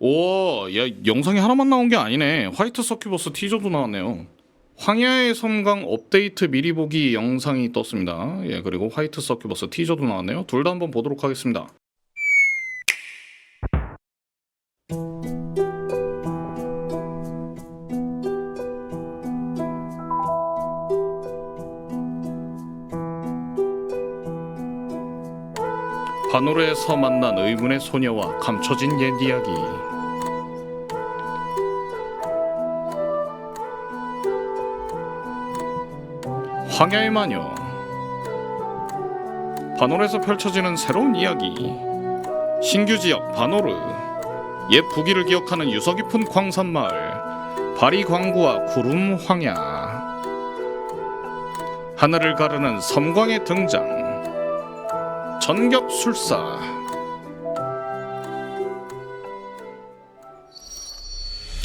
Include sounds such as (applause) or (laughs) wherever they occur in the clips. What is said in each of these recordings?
오, 야 영상이 하나만 나온 게 아니네. 화이트 서큐버스 티저도 나왔네요. 황야의 섬광 업데이트 미리 보기 영상이 떴습니다. 예, 그리고 화이트 서큐버스 티저도 나왔네요. 둘 다 한번 보도록 하겠습니다. 바노르에서 만난 의문의 소녀와 감춰진 옛 이야기. 황야의 마녀. 바노르에서 펼쳐지는 새로운 이야기. 신규 지역 바노르. 옛 부기를 기억하는 유서 깊은 광산 마을. 바리 광구와 구름 황야. 하늘을 가르는 섬광의 등장. 전격술사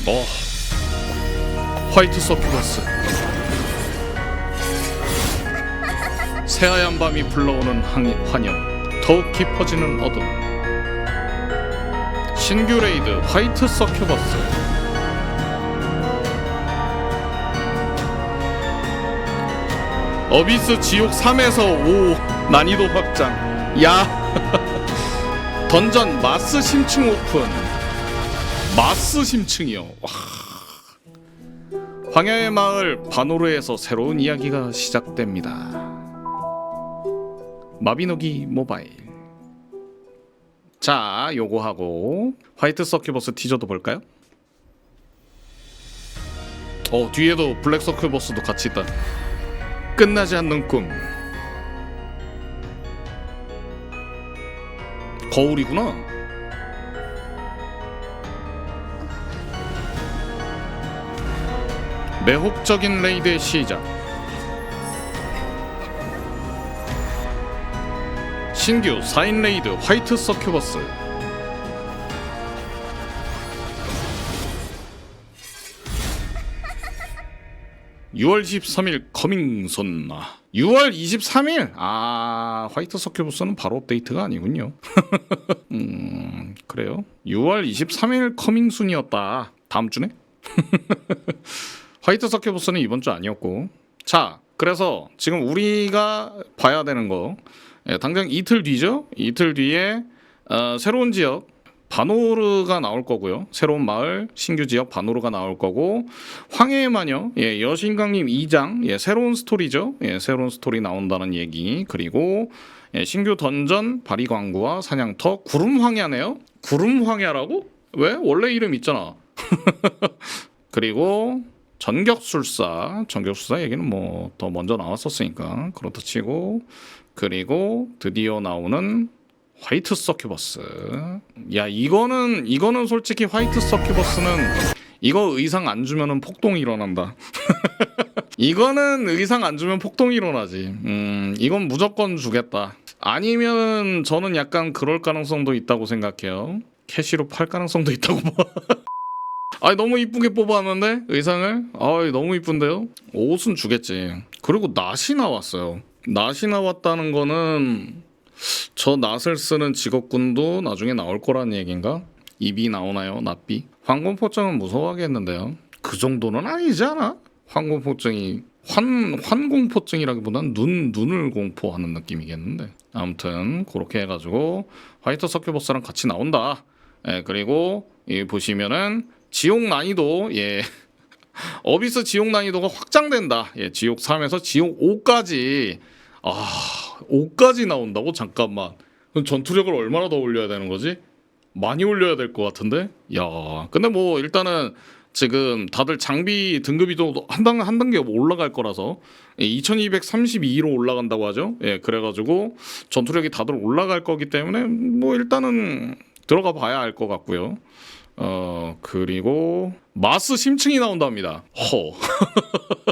어 화이트 서큐버스 새하얀 밤이 불러오는 항- 환영. 더욱 깊어지는 어둠. 신규 레이드 화이트 서큐버스. 어비스 지옥 3에서 5 난이도 확장. 야 (laughs) 던전 마스 심층 오픈. 마스 심층이요. 와. 황야의 마을 바노르에서 새로운 이야기가 시작됩니다 마비노기 모바일 자 요거 하고 화이트 서큐버스 티저도 볼까요? 어 뒤에도 블랙 서큐버스도 같이 있다 끝나지 않는 꿈 거울이구나. 매혹적인 레이드의 시작. 신규 4인 레이드 화이트 서큐버스. (6월 23일) 커밍손 아, 6월 23일? 아 화이트 서큐버스는 바로 업데이트가 아니군요. (laughs) 음 그래요? 6월 23일 커밍순이었다. 다음 주네? (laughs) 화이트 서큐버스는 이번 주 아니었고. 자 그래서 지금 우리가 봐야 되는 거 예, 당장 이틀 뒤죠 이틀 뒤에 어, 새로운 지역 바노르가 나올 거고요. 새로운 마을 신규 지역 바노르가 나올 거고 황해의 마녀 예, 여신강님 2장 예, 새로운 스토리죠. 예, 새로운 스토리 나온다는 얘기 그리고 예, 신규 던전 바리광구와 사냥터 구름 황야네요. 구름 황야라고? 왜? 원래 이름 있잖아. (laughs) 그리고 전격술사 전격술사 얘기는 뭐 더 먼저 나왔었으니까 그렇다 치고 그리고 드디어 나오는 화이트 서큐버스. 야 이거는 이거는 솔직히 화이트 서큐버스는 이거 의상 안 주면은 폭동이 일어난다. (laughs) 이거는 의상 안 주면 폭동이 일어나지. 음 이건 무조건 주겠다. 아니면 저는 약간 그럴 가능성도 있다고 생각해요. 캐시로 팔 가능성도 있다고 봐. (laughs) 아 너무 이쁘게 뽑았는데? 의상을? 아 너무 이쁜데요? 옷은 주겠지. 그리고 낫이 나왔어요. 낫이 나왔다는 거는 저 낫을 쓰는 직업군도 나중에 나올 거라는 얘기인가? 입이 나오나요? 낫비? 황공포증은 무서워하겠는데요. 그 정도는 아니지 않아? 황공포증이 환 환공포증이라기보단 눈 눈을 공포하는 느낌이겠는데. 아무튼 그렇게 해가지고 화이트 서큐버스랑 같이 나온다. 예, 그리고 이 보시면은 지옥 난이도 예 어비스 지옥 난이도가 확장된다. 예, 지옥 3에서 지옥 5까지 아 5까지 나온다고 잠깐만. 그럼 전투력을 얼마나 더 올려야 되는 거지? 많이 올려야 될 것 같은데. 야, 근데 뭐 일단은 지금 다들 장비 등급이 또한 단, 한 단계 올라갈 거라서 2232로 올라간다고 하죠. 예, 그래가지고 전투력이 다들 올라갈 거기 때문에 뭐 일단은 들어가 봐야 알 것 같고요. 어 그리고 마스 심층이 나온답니다. 허.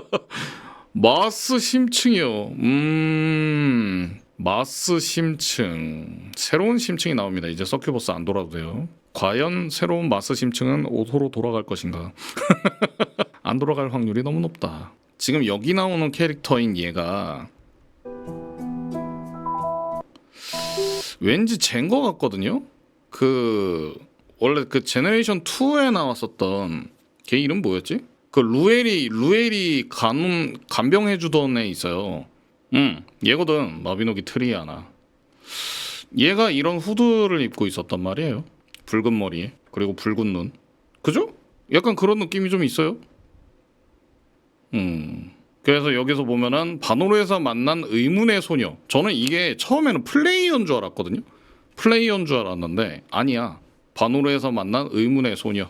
(laughs) 마스 심층이요. 음. 마스 심층. 새로운 심층이 나옵니다. 이제 서큐버스 안 돌아도 돼요. 과연 새로운 마스 심층은 오토로 돌아갈 것인가? (laughs) 안 돌아갈 확률이 너무 높다. 지금 여기 나오는 캐릭터인 얘가 왠지 젠거 같거든요. 그 원래 그 제너레이션 2에 나왔었던 걔 이름 뭐였지? 그 루엘이 루엘이 간 간병해 주던 애 있어요. 응, 얘거든 마비노기 트리아나. 얘가 이런 후드를 입고 있었단 말이에요. 붉은 머리에 그리고 붉은 눈. 그죠? 약간 그런 느낌이 좀 있어요. 음. 그래서 여기서 보면은 바노르에서 만난 의문의 소녀. 저는 이게 처음에는 플레이어인 줄 알았거든요. 플레이어인 줄 알았는데 아니야. 바노르에서 만난 의문의 소녀.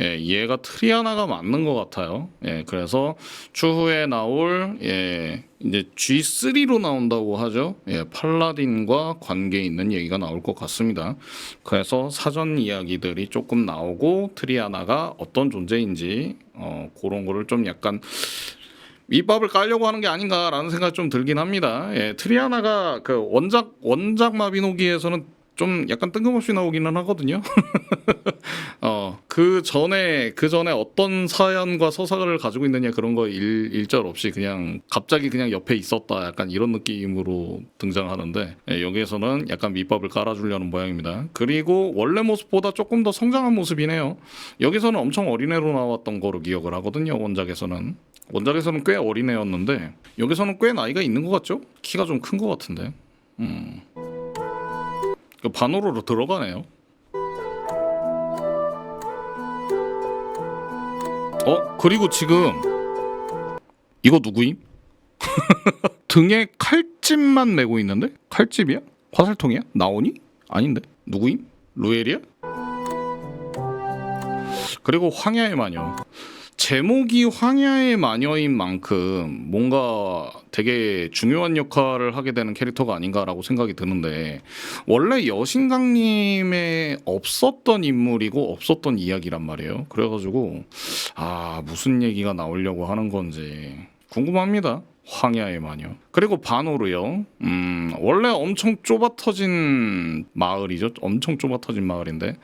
예, 얘가 트리아나가 맞는 것 같아요. 예, 그래서 추후에 나올 예, 이제 G3로 나온다고 하죠. 예, 팔라딘과 관계 있는 얘기가 나올 것 같습니다. 그래서 사전 이야기들이 조금 나오고 트리아나가 어떤 존재인지 어, 그런 거를 좀 약간 밑밥을 깔려고 하는 게 아닌가라는 생각이 좀 들긴 합니다. 예, 트리아나가 그 원작 원작 마비노기에서는 좀 약간 뜬금없이 나오기는 하거든요. (laughs) 어, 그 전에 그 전에 어떤 사연과 서사를 가지고 있느냐 그런 거 일, 일절 없이 그냥 갑자기 그냥 옆에 있었다 약간 이런 느낌으로 등장하는데 예, 여기에서는 약간 밑밥을 깔아주려는 모양입니다. 그리고 원래 모습보다 조금 더 성장한 모습이네요. 여기서는 엄청 어린애로 나왔던 거로 기억을 하거든요. 원작에서는 원작에서는 꽤 어린애였는데 여기서는 꽤 나이가 있는 것 같죠? 키가 좀 큰 것 같은데. 음. 그 반으로 들어가네요. 어 그리고 지금 이거 누구임? (laughs) 등에 칼집만 메고 있는데 칼집이야? 화살통이야? 나오니? 아닌데 누구임? 루엘이야? 그리고 황야의 마녀 제목이 황야의 마녀인 만큼 뭔가 되게 중요한 역할을 하게 되는 캐릭터가 아닌가라고 생각이 드는데 원래 여신강님에 없었던 인물이고 없었던 이야기란 말이에요. 그래가지고 아 무슨 얘기가 나오려고 하는 건지 궁금합니다. 황야의 마녀. 그리고 바노르요. 음, 원래 엄청 좁아 터진 마을이죠. 엄청 좁아 터진 마을인데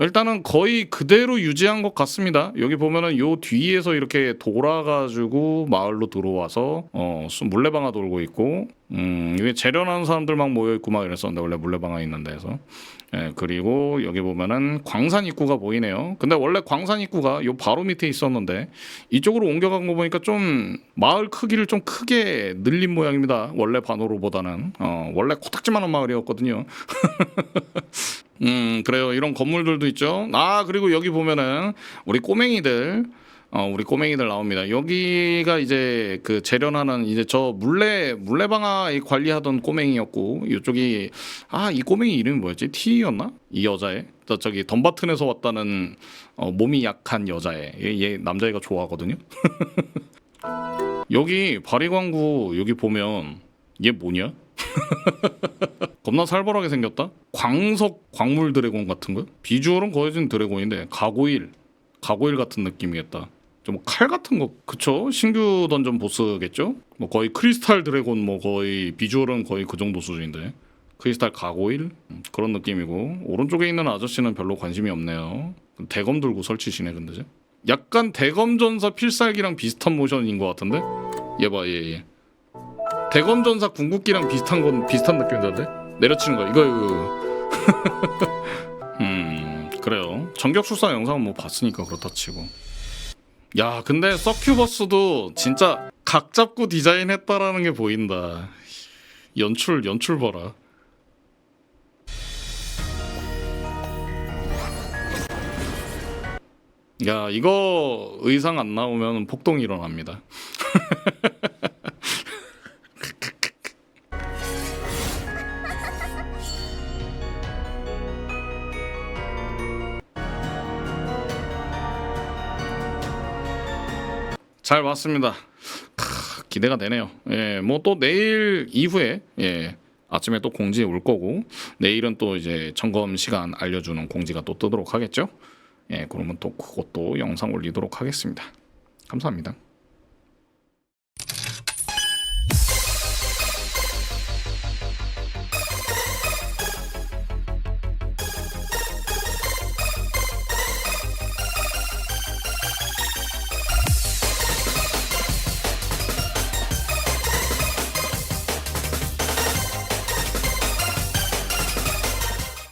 일단은 거의 그대로 유지한 것 같습니다. 여기 보면은 요 뒤에서 이렇게 돌아가지고 마을로 들어와서 어 수- 물레방아 돌고 있고 음 이게 재련하는 사람들 막 모여 있고 막 이랬었는데 원래 물레방아 있는 데서 예 그리고 여기 보면은 광산 입구가 보이네요. 근데 원래 광산 입구가 요 바로 밑에 있었는데 이쪽으로 옮겨간 거 보니까 좀 마을 크기를 좀 크게 늘린 모양입니다. 원래 반호로보다는 어 원래 코딱지만한 마을이었거든요. (laughs) 음 그래요. 이런 건물들도 있죠. 아 그리고 여기 보면은 우리 꼬맹이들 어 우리 꼬맹이들 나옵니다. 여기가 이제 그 재련하는 이제 저 물레 물레방아 이 관리하던 꼬맹이였고 이쪽이 아 이 꼬맹이 이름이 뭐였지? T였나? 이 여자애 저 저기 덤바튼에서 왔다는 어, 몸이 약한 여자애 얘, 얘 남자애가 좋아하거든요. (laughs) 여기 바리광구 여기 보면 얘 뭐냐 (laughs) 겁나 살벌하게 생겼다. 광석 광물 드래곤 같은 거? 비주얼은 거의 진 드래곤인데 가고일, 가고일 같은 느낌이겠다. 좀 칼 같은 거 그쵸? 신규 던전 보스겠죠? 뭐 거의 크리스탈 드래곤 뭐 거의 비주얼은 거의 그 정도 수준인데 크리스탈 가고일 음, 그런 느낌이고 오른쪽에 있는 아저씨는 별로 관심이 없네요. 대검 들고 설치시네 근데 제. 약간 대검 전사 필살기랑 비슷한 모션인 것 같은데? 얘 얘. 대검 전사 궁극기랑 비슷한 건 비슷한 느낌인데? 내려치는 거 이거 이거 (laughs) 음 그래요. 전격술사 영상은 뭐 봤으니까 그렇다 치고. 야 근데 서큐버스도 진짜 각 잡고 디자인했다라는 게 보인다. 연출 연출 봐라. 야 이거 의상 안 나오면 폭동이 일어납니다 (laughs) 잘 봤습니다. 크, 기대가 되네요. 예, 뭐 또 내일 이후에 예, 아침에 또 공지 올 거고 내일은 또 이제 점검 시간 알려주는 공지가 또 뜨도록 하겠죠. 예, 그러면 또 그것도 영상 올리도록 하겠습니다. 감사합니다.